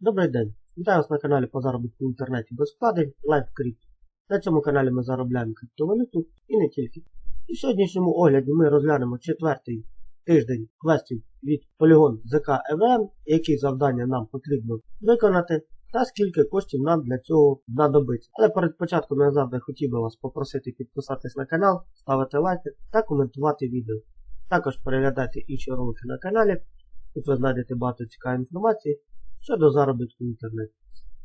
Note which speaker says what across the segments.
Speaker 1: Добрий день! Вітаю вас на каналі по заробітку в інтернеті без вкладень LiveCrypt. На цьому каналі ми заробляємо криптовалюту і не тільки. У сьогоднішньому огляді ми розглянемо четвертий тиждень квестів від Polygon ZK EVM, які завдання нам потрібно виконати, та скільки коштів нам для цього знадобиться. Але перед початком я завжди хотів би вас попросити підписатись на канал, ставити лайки та коментувати відео. Також переглядайте інші ролики на каналі. Тут ви знайдете багато цікавої інформації щодо заробітку в інтернеті.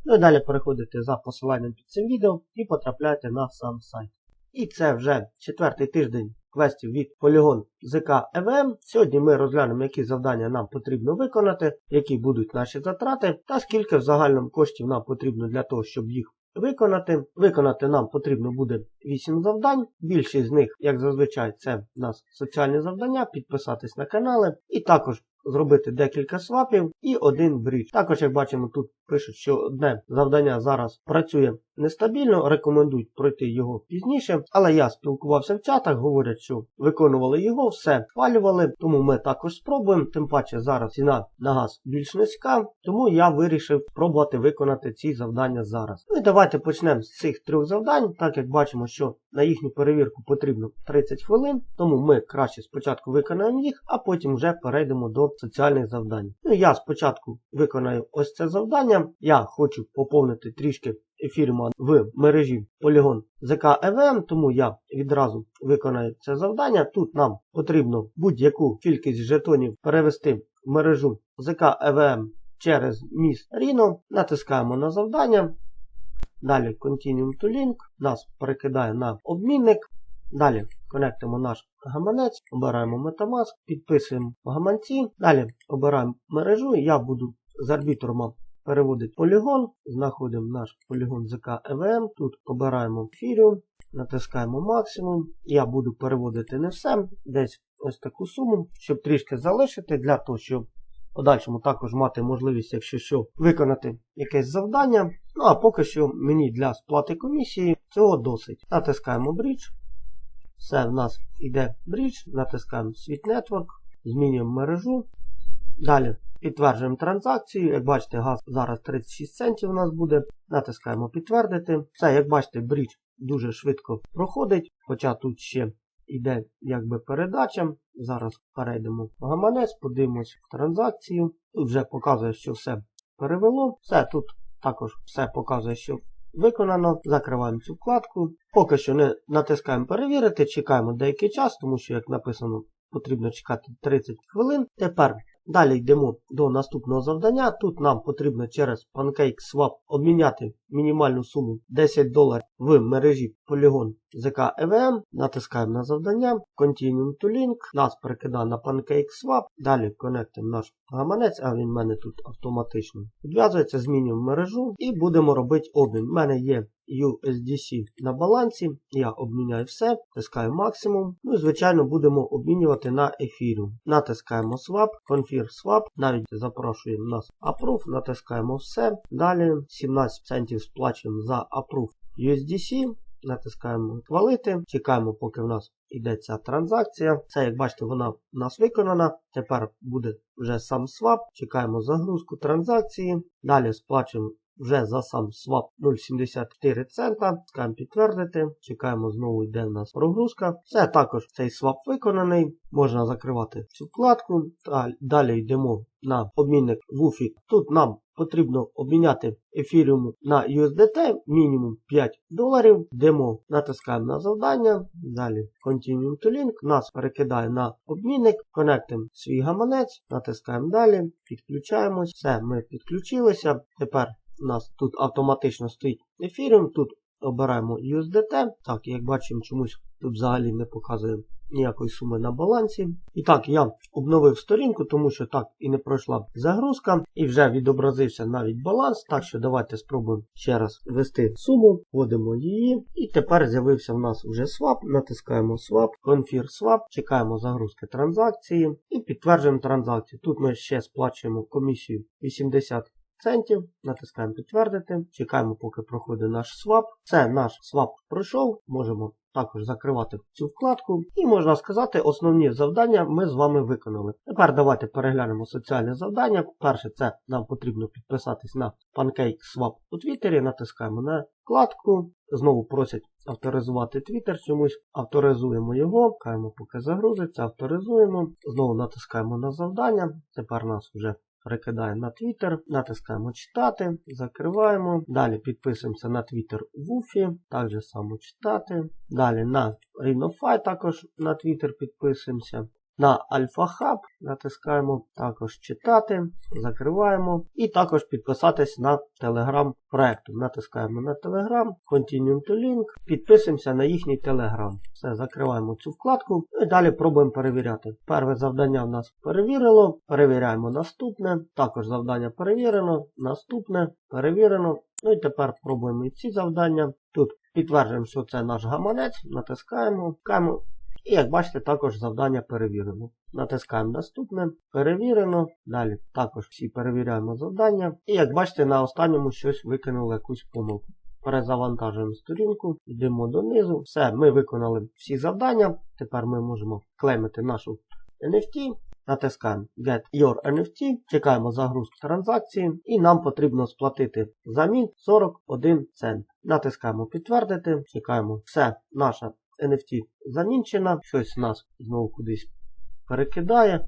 Speaker 1: Ну і далі переходите за посиланням під цим відео і потрапляєте на сам сайт. І це вже четвертий тиждень квестів від Polygon ZK EVM. Сьогодні ми розглянемо, які завдання нам потрібно виконати, які будуть наші затрати, та скільки в загальному коштів нам потрібно для того, щоб їх виконати. Виконати нам потрібно буде 8 завдань. Більшість з них, як зазвичай, це в нас соціальні завдання, підписатись на канали і також зробити декілька свапів і один брідж. Також, як бачимо, тут пишуть, що одне завдання зараз працює нестабільно, рекомендують пройти його пізніше. Але я спілкувався в чатах, говорять, що виконували його, все хвалювали, тому ми також спробуємо. Тим паче зараз ціна на газ більш низька, тому я вирішив спробувати виконати ці завдання зараз. Ну і давайте почнемо з цих трьох завдань, так як бачимо, що на їхню перевірку потрібно 30 хвилин, тому ми краще спочатку виконаємо їх, а потім вже перейдемо до соціальних завдань. Ну я спочатку виконаю ось це завдання. Я хочу поповнити трішки ефірма в мережі Polygon ZK EVM, тому я відразу виконаю це завдання. Тут нам потрібно будь-яку кількість жетонів перевести в мережу ZK EVM через міст Rhino. Натискаємо на завдання. Далі Continue to Link. Нас перекидає на обмінник. Далі конектимо наш гаманець, обираємо Metamask, підписуємо гаманці. Далі обираємо мережу. Я буду з арбітром переводити полігон. Знаходимо наш полігон ZK EVM. Тут обираємо Ethereum, натискаємо максимум. Я буду переводити не все, десь ось таку суму, щоб трішки залишити, для того, щоб подальшому також мати можливість, якщо що, виконати якесь завдання. Ну а поки що мені для сплати комісії цього досить. Натискаємо Bridge. Все, в нас йде брідж, натискаємо Світ Network, змінюємо мережу. Далі підтверджуємо транзакцію. Як бачите, газ зараз 36 центів у нас буде. Натискаємо підтвердити. Все, як бачите, брідж дуже швидко проходить, хоча тут ще йде якби передача. Зараз перейдемо в гаманець, подивимось в транзакцію. Тут вже показує, що все перевело. Все, тут також все показує, що Виконано, закриваємо цю вкладку. Поки що не натискаємо перевірити, чекаємо деякий час, тому що, як написано, потрібно чекати 30 хвилин. Тепер далі йдемо до наступного завдання. Тут нам потрібно через PancakeSwap обміняти мінімальну суму 10 доларів в мережі Polygon ZK EVM. Натискаємо на завдання, Continue to Link, нас перекидає на PancakeSwap. Далі конектимо наш гаманець, а він в мене тут автоматично відв'язується, змінюємо мережу і будемо робити обмін. У мене є USDC на балансі, я обміняю все, тискаю максимум. Ну і звичайно будемо обмінювати на ефіру. Натискаємо Swap, Confirm Swap, навіть запрошуємо нас Approve, натискаємо все. Далі 17 центів сплачуємо за Approve USDC. Натискаємо хвалити, чекаємо, поки в нас йде ця транзакція. Це, як бачите, вона в нас виконана. Тепер буде вже сам свап. Чекаємо загрузку транзакції. Далі сплачуємо вже за сам свап 0,74 цента. Скаємо підтвердити. Чекаємо, знову йде в нас прогрузка. Все, також цей свап виконаний. Можна закривати цю вкладку. Далі йдемо на обмінник WUFI. Тут нам потрібно обміняти ефіріум на USDT мінімум 5 доларів. Демо натискаємо на завдання. Далі Continue to Link. Нас перекидає на обмінник. Конектимо свій гаманець. Натискаємо далі. Підключаємось. Все, ми підключилися. Тепер у нас тут автоматично стоїть ефіріум. Тут обираємо USDT. Так, як бачимо, чомусь тут взагалі не показує ніякої суми на балансі. І так, я обновив сторінку, тому що так і не пройшла загрузка, і вже відобразився навіть баланс. Так що давайте спробуємо ще раз ввести суму, вводимо її. І тепер з'явився в нас вже свап. Натискаємо Swap, Confirm Swap, чекаємо загрузки транзакції і підтверджуємо транзакцію. Тут ми ще сплачуємо комісію 80 центів. Натискаємо підтвердити. Чекаємо, поки проходить наш свап. Це наш свап пройшов. Можемо також закривати цю вкладку. І можна сказати, основні завдання ми з вами виконали. Тепер давайте переглянемо соціальне завдання. Перше, це нам потрібно підписатись на PancakeSwap у Твіттері. Натискаємо на вкладку. Знову просять авторизувати Twitter чомусь. Авторизуємо його, каємо, поки загрузиться, авторизуємо. Знову натискаємо на завдання. Тепер нас вже перекидає на Twitter, натискаємо читати, закриваємо. Далі підписуємося на Twitter Вуфі, так же само читати. Далі на RhinoFi також на Twitter підписуємося. На Hub натискаємо також читати, закриваємо. І також підписатись на Telegram проекту. Натискаємо на Telegram, Continue to Link, підписуємося на їхній Telegram. Все, закриваємо цю вкладку і далі пробуємо перевіряти. Перше завдання в нас перевірило. Перевіряємо наступне. Також завдання перевірено. Наступне перевірено. Ну і тепер пробуємо і ці завдання. Тут підтверджуємо, що це наш гаманець, натискаємо, Каємо. І як бачите, також завдання перевірено. Натискаємо наступне, перевірено. Далі також всі перевіряємо завдання. І як бачите, на останньому щось викинуло якусь помилку. Перезавантажуємо сторінку, йдемо донизу. Все, ми виконали всі завдання. Тепер ми можемо клеймити нашу NFT. Натискаємо Get Your NFT, чекаємо загрузку транзакції і нам потрібно сплатити замін 41 цент. Натискаємо підтвердити, чекаємо все, наша NFT замінчена, щось нас знову кудись перекидає.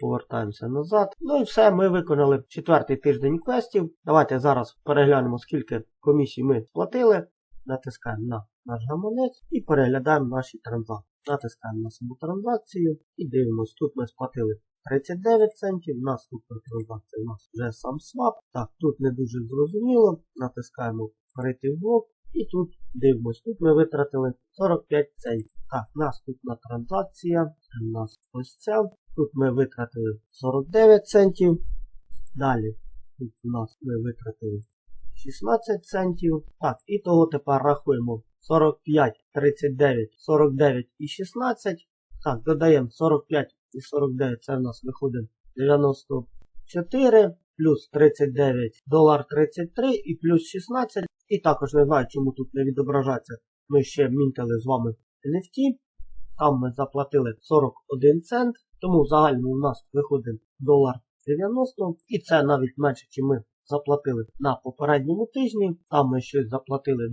Speaker 1: Повертаємося назад. Ну і все, ми виконали четвертий тиждень квестів. Давайте зараз переглянемо, скільки комісій ми сплатили. Натискаємо на наш гаманець і переглядаємо наші транзакції. Натискаємо на саму транзакцію і дивимось. Тут ми сплатили 39 центів. Наступна транзакція у нас вже сам свап. Так, тут не дуже зрозуміло. Натискаємо перейти в блок. І тут дивимось, тут ми витратили 45 центів. Так, наступна транзакція. У нас ось ця. Тут ми витратили 49 центів. Далі тут у нас ми витратили 16 центів. Так, і того тепер рахуємо 45, 39, 49 і 16. Так, додаємо 45 і 49, це в нас виходить 94, плюс 39, долар 33 і плюс 16. І також не знаю, чому тут не відображається. Ми ще мінтили з вами NFT. Там ми заплатили 41 цент. Тому в загальному у нас виходить долар 90. І це навіть менше, ніж ми заплатили на попередньому тижні. Там ми щось заплатили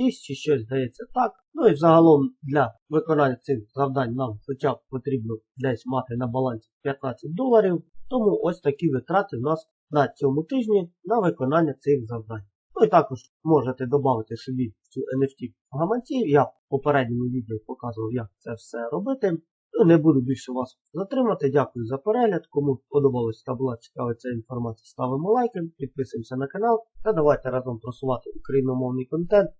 Speaker 1: 2,26 чи щось здається так. Ну і загалом для виконання цих завдань нам хоча б потрібно десь мати на балансі 15 доларів. Тому ось такі витрати в нас на цьому тижні на виконання цих завдань. Ну і також можете додати собі цю NFT в гаманці. Я в попередньому відео показував, як це все робити. Ну, не буду більше вас затримати. Дякую за перегляд. Кому сподобалось та була цікава ця інформація, ставимо лайки, підписуємося на канал та давайте разом просувати україномовний контент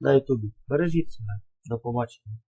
Speaker 1: на Ютубі. Бережіть себе. До побачення.